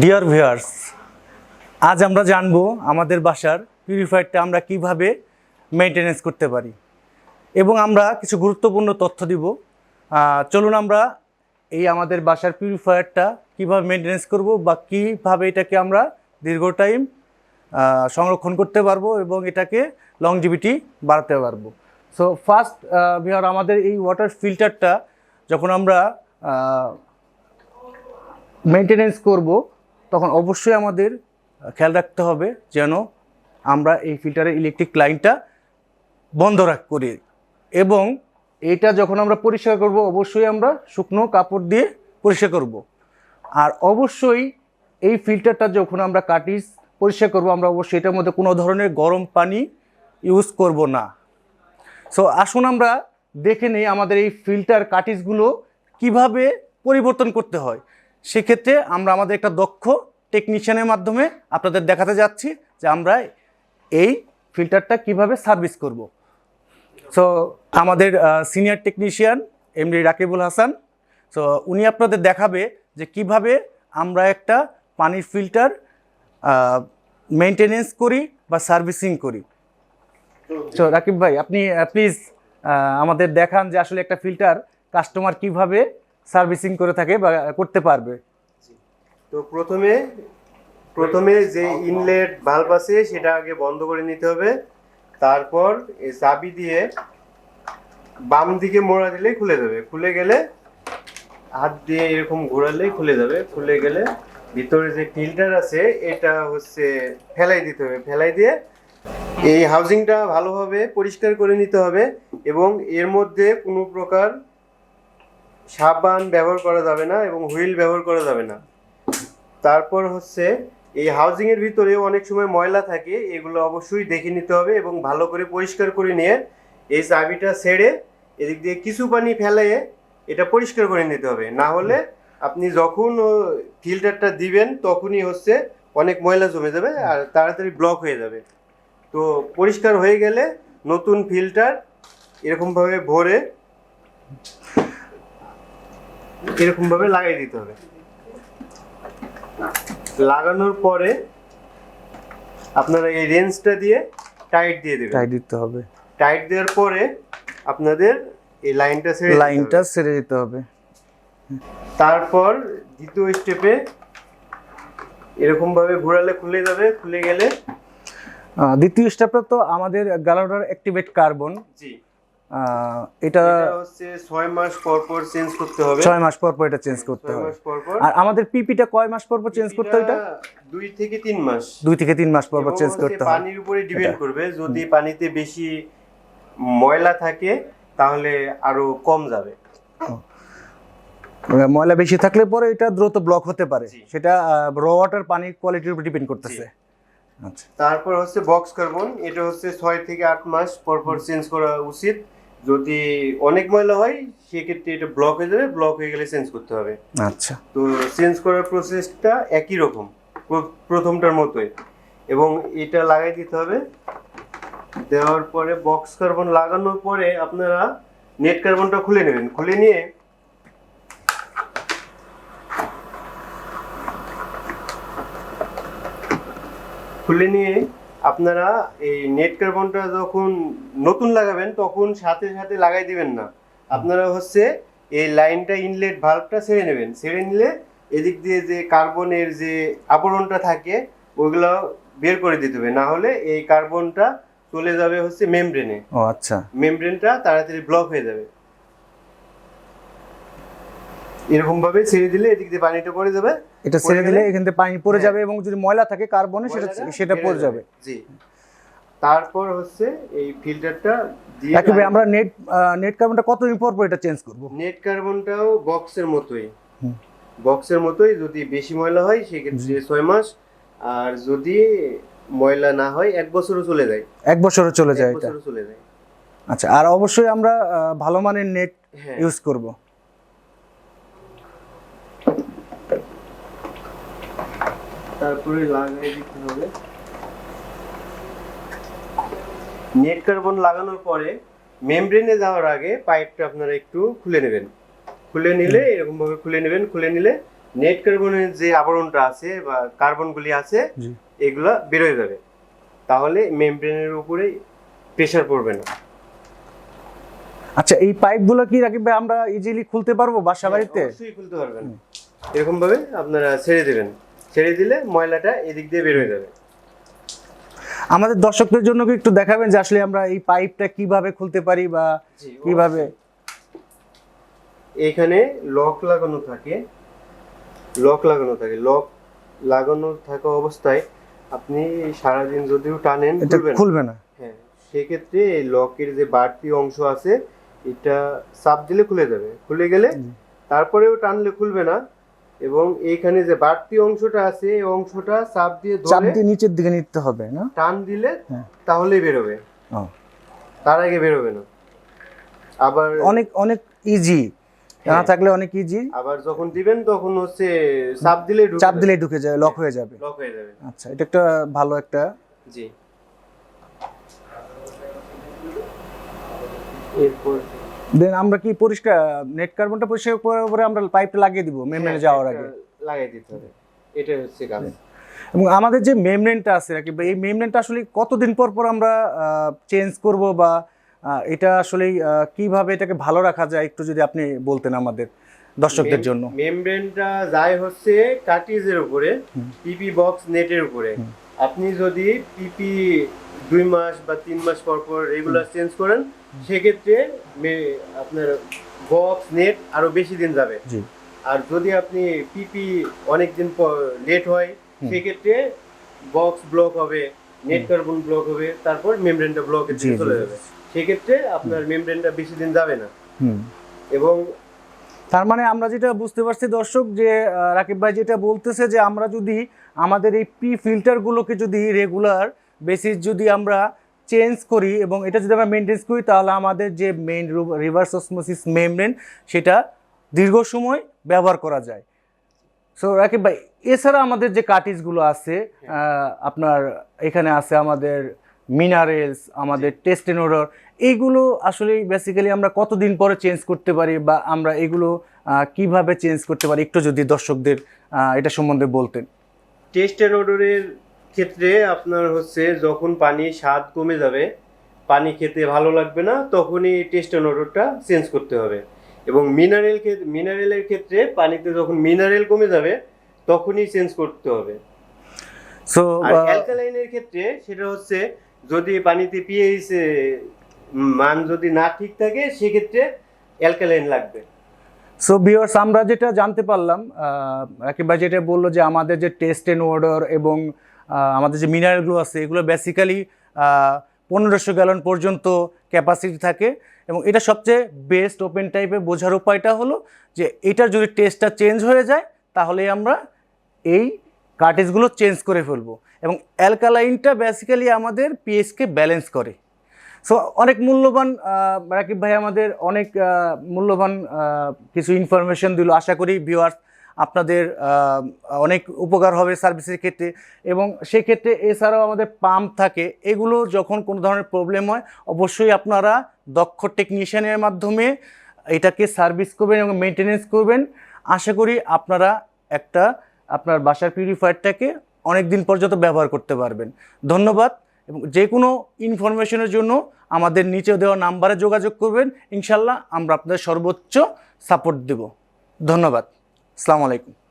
Dear viewers আজ আমরা জানব আমাদের বাসার পিউরিফায়ারটা আমরা কীভাবে মেনটেনেন্স করতে পারি। এবং আমরা কিছু গুরুত্বপূর্ণ তথ্য দিব। চলুন আমরা এই আমাদের বাসার পিউরিফায়ারটা কীভাবে মেনটেনেন্স করব বা কীভাবে এটাকে আমরা দীর্ঘ টাইম সংরক্ষণ করতে পারব এবং এটাকে লংজিভিটি বাড়াতে পারব। সো ফার্স্ট ভিওর আমাদের এই ওয়াটার ফিল্টারটা যখন আমরা মেনটেনেন্স করব তখন অবশ্যই আমাদের খেয়াল রাখতে হবে যেন আমরা এই ফিল্টারের ইলেকট্রিক লাইনটা বন্ধ রাখ করি। এবং এটা যখন আমরা পরিষ্কার করব, অবশ্যই আমরা শুকনো কাপড় দিয়ে পরিষ্কার করব। আর অবশ্যই এই ফিল্টারটা যখন আমরা কাটিস, পরিষ্কার করব, আমরা অবশ্যই এটার মধ্যে কোনো ধরনের গরম পানি ইউজ করব না। সো আসুন আমরা দেখে নিই আমাদের এই ফিল্টার কাটিসগুলো কীভাবে পরিবর্তন করতে হয়। সেক্ষেত্রে আমরা আমাদের একটা দক্ষ টেকনিশিয়ানের মাধ্যমে আপনাদের দেখাতে যাচ্ছি যে আমরা এই ফিল্টারটা কীভাবে সার্ভিস করব। সো আমাদের senior technician MD Rakibul Hasan so উনি আপনাদের দেখাবে যে কীভাবে আমরা একটা পানির ফিল্টার মেনটেনেন্স করি বা সার্ভিসিং করি। সো রাকিব ভাই, আপনি প্লিজ আমাদের দেখান যে আসলে একটা ফিল্টার কাস্টমার কীভাবে সার্ভিসিং করে থাকে বা করতে পারবে। তো প্রথমে প্রথমে যে ইনলেট ভালভ আছে, সেটা আগে বন্ধ করে নিতে হবে। তারপর এই চাবি দিয়ে বাম দিকে মোড়া দিলে খুলে যাবে। খুলে গেলে হাত দিয়ে এরকম ঘোরালে খুলে যাবে। খুলে গেলে ভিতরে যে ফিল্টার আছে, এটা হচ্ছে ফেলাই দিতে হবে। ফেলাই দিয়ে এই হাউজিংটা ভালোভাবে পরিষ্কার করে নিতে হবে এবং এর মধ্যে কোনো প্রকার সাবান ব্যবহার করা যাবে না এবং হুইল ব্যবহার করা যাবে না। তারপর হচ্ছে এই হাউজিং এর ভিতরে অনেক সময় ময়লা থাকে, এগুলো অবশ্যই দেখে নিতে হবে এবং ভালো করে পরিষ্কার করে নিয়ে এই চাবিটা ছেড়ে এদিক দিয়ে কিছু পানি ফেলে এটা পরিষ্কার করে নিতে হবে। না হলে আপনি যখন ফিল্টারটা দিবেন, তখনই হচ্ছে অনেক ময়লা জমে যাবে আর তাড়াতাড়ি ব্লক হয়ে যাবে। তো পরিষ্কার হয়ে গেলে নতুন ফিল্টার এরকমভাবে ভরে এরকমভাবে লাগিয়ে দিতে হবে। লাগানোর পরে আপনারা এই রেঞ্জটা দিয়ে টাইট দিয়ে দেবেন। তাই দিতে হবে। টাইট দেওয়ার পরে আপনাদের এই লাইনটা ছেড়ে লাইনটা। ছেড়ে দিতে হবে। তারপর দ্বিতীয় স্টেপে এরকম ভাবে ঘোরালে খুলে যাবে খুলে গেলে দ্বিতীয় স্টেপটা তো আমাদের গ্যালাডার অ্যাক্টিভেট কার্বন জি। এটা হচ্ছে ছয় মাস পর পর চেঞ্জ করতে হবে। ছয় মাস পর পর এটা চেঞ্জ করতে হবে। আর আমাদের পিপিটা কয় মাস পর পর চেঞ্জ করতে হয় এটা? এটা দুই থেকে তিন মাস। দুই থেকে তিন মাস পর পর চেঞ্জ করতে হয়। পানির উপরে ডিপেন্ড করবে। যদি পানিতে বেশি ময়লা থাকে তাহলে আরও কম যাবে। ময়লা বেশি থাকলে পরে এটা দ্রুত ব্লক হতে পারে। সেটা র ওয়াটার পানির কোয়ালিটির উপর ডিপেন্ড করতেছে। আচ্ছা। তারপর হচ্ছে বক্স কার্বন এটা হচ্ছে ছয় থেকে আট মাস পর পর চেঞ্জ করা উচিত। যদি অনেক ময়লা হয় সেক্ষেত্রে এটা ব্লক হয়ে যাবে ব্লক হয়ে গেলে চেঞ্জ করতে হবে। আচ্ছা। তো চেঞ্জ করার প্রসেসটা একই রকম প্রথমটার মতোই। এবং এটা লাগাই দিতে হবে। দেওয়ার পরে বক্স কার্বন লাগানোর পরে আপনারা নেট কার্বনটা খুলে নেবেন। খুলে নিয়ে খুলে নিয়ে আপনারা এই নেট কার্বনটা যখন নতুন লাগাবেন তখন সাথে সাথে লাগাই দিবেন না। আপনারা হচ্ছে এই লাইনটা ইনলেট ভাল্বটা ছেড়ে নেবেন। ছেড়ে নিলে এদিক দিয়ে যে কার্বনের যে আবরণটা থাকে ওইগুলো বের করে দিতে হবে। না হলে এই কার্বনটা চলে যাবে হচ্ছে মেমব্রেনে ও আচ্ছা। মেমব্রেনটা তাড়াতাড়ি ব্লক হয়ে যাবে। এরকম ভাবে ছেড়ে দিলে এদিক দিয়ে পানিটা পড়ে যাবে। এটা ছেড়ে দিলে এখান থেকে পানি পড়ে হ্যাঁ। যাবে এবং যদি ময়লা থাকে কার্বনে সেটা সেটা পড়ে যাবে। জি। তারপর হচ্ছে এই ফিল্টারটা দিয়ে একেবারে আমরা নেট নেট কার্বনটা কতদিন পর পর এটা চেঞ্জ করব? নেট কার্বনটাও বক্সের মতোই। বক্সের মতোই যদি বেশি ময়লা হয় সেক্ষেত্রে ছয় মাস। আর যদি ময়লা না হয় এক বছরও চলে যায়। এক বছরও চলে যায় এক এটা? বছরও চলে যায়। আচ্ছা আর অবশ্যই আমরা ভালো মানের নেট ইউজ করব। তারপরে লাগাই দিতে হবে। নেট কার্বন লাগানোর পরে মেমব্রেনে যাওয়ার আগে পাইপটা আপনারা একটু খুলে নেবেন। খুলে নিলে এরকম ভাবে খুলে নেবেন খুলে নিলে নেট কার্বনের যে আবরণটা আছে বা কার্বনগুলি আছে এগুলা বেরোয় যাবে। তাহলে মেমব্রেনের উপরে প্রেশার পড়বে না। আচ্ছা এই পাইপগুলো কি ভাই আমরা ইজিলি খুলতে পারব বাসা বাড়িতে হ্যাঁ, অবশ্যই খুলতে পারবেন। এরকম ভাবে আপনারা ছেড়ে দিবেন। ছেড়ে দিলে ময়লাটা এদিক দিয়ে বের হয়ে যাবে। আমাদের দর্শকদের জন্য কি একটু দেখাবেন যে আসলে আমরা এই পাইপটা কীভাবে খুলতে পারি বা কীভাবে? এখানে লক লাগানো থাকে। লক লাগানো থাকে। লক লাগানো থাকা অবস্থায় আপনি সারাদিন যদিও টানেন খুলবে না। হ্যাঁ সেক্ষেত্রে এই লকের যে বাড়তি অংশ আছে এটা চাপ দিলে খুলে যাবে। খুলে গেলে তারপরেও টানলে খুলবে না। এবং এইখানে যে বাড়তি অংশটা আছে এই অংশটা চাপ দিয়ে চাপ দিয়ে নিচের দিকে নিতে হবে না? টান দিলে হ্যাঁ। তাহলেই বেরোবে। তার আগে বেরোবে না। আবার অনেক অনেক ইজি জানা হ্যাঁ। থাকলে অনেক ইজি আবার যখন দিবেন তখন হচ্ছে চাপ দিলে চাপ দিলেই ঢুকে যাবে লক হয়ে যাবে। লক হয়ে যাবে। আচ্ছা এটা একটা ভালো একটা জি। এরপর দেন আমরা কি পরিষ্কার নেট কার্বনটা পরিষ্কার করার পরে আমরা পাইপটা লাগিয়ে দিব মেমব্রেনে যাওয়ার আগে। লাগিয়ে দিতে হবে। এটা হচ্ছে কাজ। এবং আমাদের যে মেমব্রেনটা আছে রাকিব ভাই এই মেমব্রেনটা আসলে কতদিন পর পর আমরা চেঞ্জ করব বা এটা আসলে কীভাবে এটাকে ভালো রাখা যায় একটু যদি আপনি বলতেন আমাদের দর্শকদের জন্য। মেমব্রেনটা যায় হচ্ছে কার্টিজের উপরে পিপি বক্স নেটের উপরে। আপনি যদি পিপি দুই মাস বা তিন মাস পর পর রেগুলার চেঞ্জ করেন সেক্ষেত্রে মে- আপনার বক্স নেট আরও বেশি দিন যাবে। আর যদি আপনি পিপি অনেক দিন পর লেট হয় সেক্ষেত্রে বক্স ব্লক হবে নেট কার্বন ব্লক হবে তারপর মেমব্রেনটা ব্লকের জি, দিকে চলে যাবে। সেক্ষেত্রে আপনার মেমব্রেনটা বেশি দিন যাবে না। এবং তার মানে আমরা যেটা বুঝতে পারছি দর্শক যে রাকিব ভাই যেটা বলতেছে যে আমরা যদি আমাদের এই পি ফিল্টারগুলোকে যদি রেগুলার বেসিস যদি আমরা চেঞ্জ করি এবং এটা যদি আমরা মেনটেন্স করি তাহলে আমাদের যে মেইন রিভার্স অসমোসিস মেমব্রেন সেটা দীর্ঘ সময় ব্যবহার করা যায়। সো রাকিব ভাই এছাড়া আমাদের যে কাটিজগুলো আছে আপনার এখানে আছে আমাদের মিনারেলস আমাদের টেস্টেনোডর এইগুলো আসলে বেসিক্যালি আমরা কতদিন পরে চেঞ্জ করতে পারি বা আমরা এগুলো কীভাবে চেঞ্জ করতে পারি? একটু যদি দর্শকদের এটা সম্বন্ধে বলতেন। টেস্ট অ্যান্ড অর্ডারের ক্ষেত্রে আপনার হচ্ছে যখন পানি স্বাদ কমে যাবে পানি খেতে ভালো লাগবে না তখনই টেস্ট অ্যান্ড অর্ডারটা চেঞ্জ করতে হবে। এবং মিনারেল মিনারেলের ক্ষেত্রে পানিতে যখন মিনারেল কমে যাবে তখনই চেঞ্জ করতে হবে। সো আর অ্যালকালাইনের ক্ষেত্রে সেটা হচ্ছে যদি পানিতে পিএইচ মান যদি না ঠিক থাকে সেক্ষেত্রে অ্যালকালাইন লাগবে। সো ভিউয়ার্স আমরা যেটা জানতে পারলাম একেবারে যেটা বলল যে আমাদের যে টেস্ট এন্ড ওয়াটার এবং আমাদের যে মিনারেলগুলো আছে, এগুলো বেসিক্যালি পনেরোশো গ্যালন পর্যন্ত ক্যাপাসিটি থাকে এবং এটা সবচেয়ে বেস্ট ওপেন টাইপে বোঝার উপায়টা হলো যে এটার যদি টেস্টটা চেঞ্জ হয়ে যায় তাহলে আমরা এই কার্টেজগুলো চেঞ্জ করে ফেলব এবং অ্যালকালাইনটা বেসিক্যালি আমাদের পিএইচকে ব্যালেন্স করে। সো অনেক মূল্যবান রাকিব ভাই আমাদের অনেক মূল্যবান কিছু ইনফরমেশন দিল। আশা করি ভিউয়ার্স আপনাদের অনেক উপকার হবে সার্ভিসের ক্ষেত্রে। এবং সেক্ষেত্রে এছাড়াও আমাদের পাম্প থাকে। এগুলো যখন কোনো ধরনের প্রবলেম হয়, অবশ্যই আপনারা দক্ষ টেকনিশিয়ানের মাধ্যমে এটাকে সার্ভিস করবেন এবং মেনটেনেন্স করবেন। আশা করি আপনারা একটা, আপনার বাসার পিউরিফায়ারটাকে অনেক দিন পর্যন্ত ব্যবহার করতে পারবেন। ধন্যবাদ। এবং যে কোনো ইনফরমেশনের জন্য আমাদের নিচে দেওয়া নাম্বারে যোগাযোগ করবেন। ইনশাল্লাহ আমরা আপনাদের সর্বোচ্চ সাপোর্ট দেব। ধন্যবাদ। আসসালামু আলাইকুম।